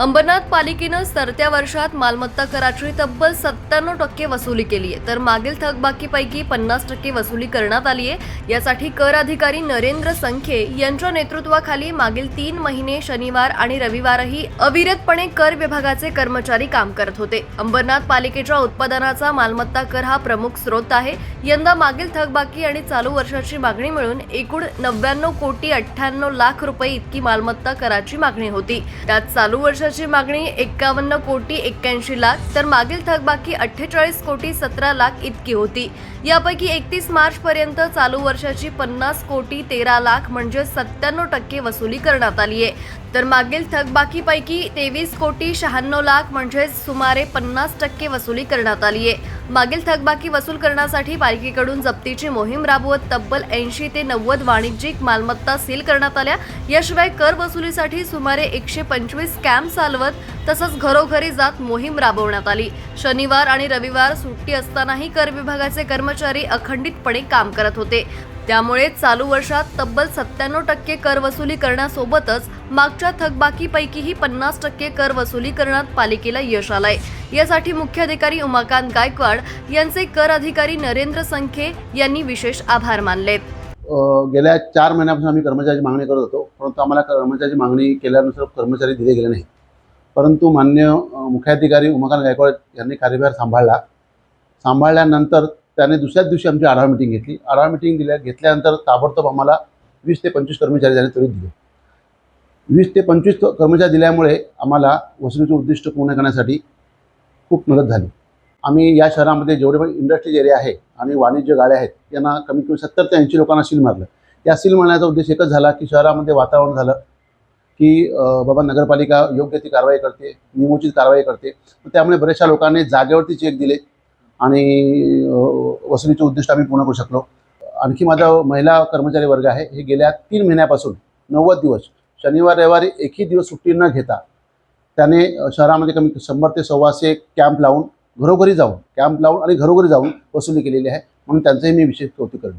अंबरनाथ पालिकेनं सरत्या वर्षात मालमत्ता कराची तब्बल सत्त्याण्णव टक्के वसुली केली आहे. तर मागील थकबाकीपैकी पन्नास टक्के वसुली करण्यात आली आहे. यासाठी कर अधिकारी नरेंद्र संखे यांच्या नेतृत्वाखाली मागील तीन महिने शनिवार आणि रविवारही अविरतपणे कर विभागाचे कर्मचारी काम करत होते. अंबरनाथ पालिकेच्या उत्पादनाचा मालमत्ता कर हा प्रमुख स्रोत आहे. यंदा मागील थकबाकी आणि चालू वर्षाची मागणी मिळून एकूण नव्याण्णव कोटी अठ्ठ्याण्णव लाख रुपये इतकी मालमत्ता कराची मागणी होती. त्यात चालू वर्षाची मागणी एक्कावन्न कोटी एक्क्याऐंशी लाख तर मागील थकबाकी अठ्ठेचाळीस कोटी सतरा लाख इतकी होती. यापैकी एकतीस मार्च पर्यंत चालू वर्षाची पन्नास कोटी तेरा लाख म्हणजे सत्त्याण्णव टक्के वसुली करण्यात आली आहे तर मागील थकबाकीपैकी तेवीस कोटी शहाण्णव लाख म्हणजेच सुमारे पन्नास टक्के वसुली करण्यात आली आहे. मागील थकबाकी वसूल करण्यासाठी पालिकेकडून जप्तीची मोहीम राबवत तब्बल ऐंशी ते नव्वद वाणिज्यिक मालमत्ता सील करण्यात आल्या. याशिवाय कर वसुलीसाठी सुमारे एकशे पंचवीस कॅम्प चालवत तसंच घरोघरी जात मोहीम राबवण्यात आली. शनिवार आणि रविवार सुट्टी असतानाही कर विभागाचे कर्मचारी अखंडितपणे काम करत होते. त्यामुळे चालू वर्षात तब्बल सत्त्याण्णव टक्के कर वसुली करण्यासोबतच मागच्या थकबाकीपैकीही पन्नास टक्के कर वसुली करण्यात पालिकेला यश आलंय. यासाठी मुख्याधिकारी उमाकांत गायकवाड यांचे कर अधिकारी नरेंद्र संखे यांनी विशेष आभार मानलेत गेल्या चार महिन्यापासून आम्ही कर्मचाऱ्याची मागणी करत होतो परंतु आम्हाला कर्मचाऱ्याची मागणी केल्यानुसार कर्मचारी दिले गेले नाही परंतु मान्य मुख्याधिकारी उमाकांत गायकवाड यांनी कार्यभार सांभाळला. सांभाळल्यानंतर त्याने दुसऱ्याच दिवशी आमची आढावा मिटिंग घेतली. आढावा मिटिंग दिल्या घेतल्यानंतर ताबडतोब आम्हाला वीस ते पंचवीस कर्मचारी त्याने त्वरित दिले. वीस ते पंचवीस कर्मचारी दिल्यामुळे आम्हाला वसुलीचे उद्दिष्ट पूर्ण करण्यासाठी खूप मदत झाली. आम्ही या शहरामध्ये जेवढे पण इंडस्ट्रीज एरिया आहे आणि वाणिज्य गाड्या आहेत त्यांना कमीत कमी सत्तर ते ऐंशी लोकांना सील मारलं. या सील मारण्याचा उद्देश एकच झाला की शहरामध्ये वातावरण झालं की बाबा नगरपालिका योग्य ती कारवाई करते नियमोचित कारवाई करते. त्यामुळे बऱ्याचशा लोकांनी जागेवरती चेक दिले. आणि वसुलीचे उद्दिष्ट आम्ही पूर्ण करू शकलो. आणखी माझा महिला कर्मचारी वर्ग आहे हे गेल्या तीन महिन्यापासून नव्वद दिवस शनिवार रविवारी एकही दिवस सुट्टी न घेता त्याने शहरामध्ये कमी शंभर ते सव्वाशे कॅम्प लावून घरोघरी जाऊन कॅम्प लावून आणि घरोघरी जाऊन वसुली केलेली आहे. म्हणून त्यांचंही मी विशेष कौतुक करेन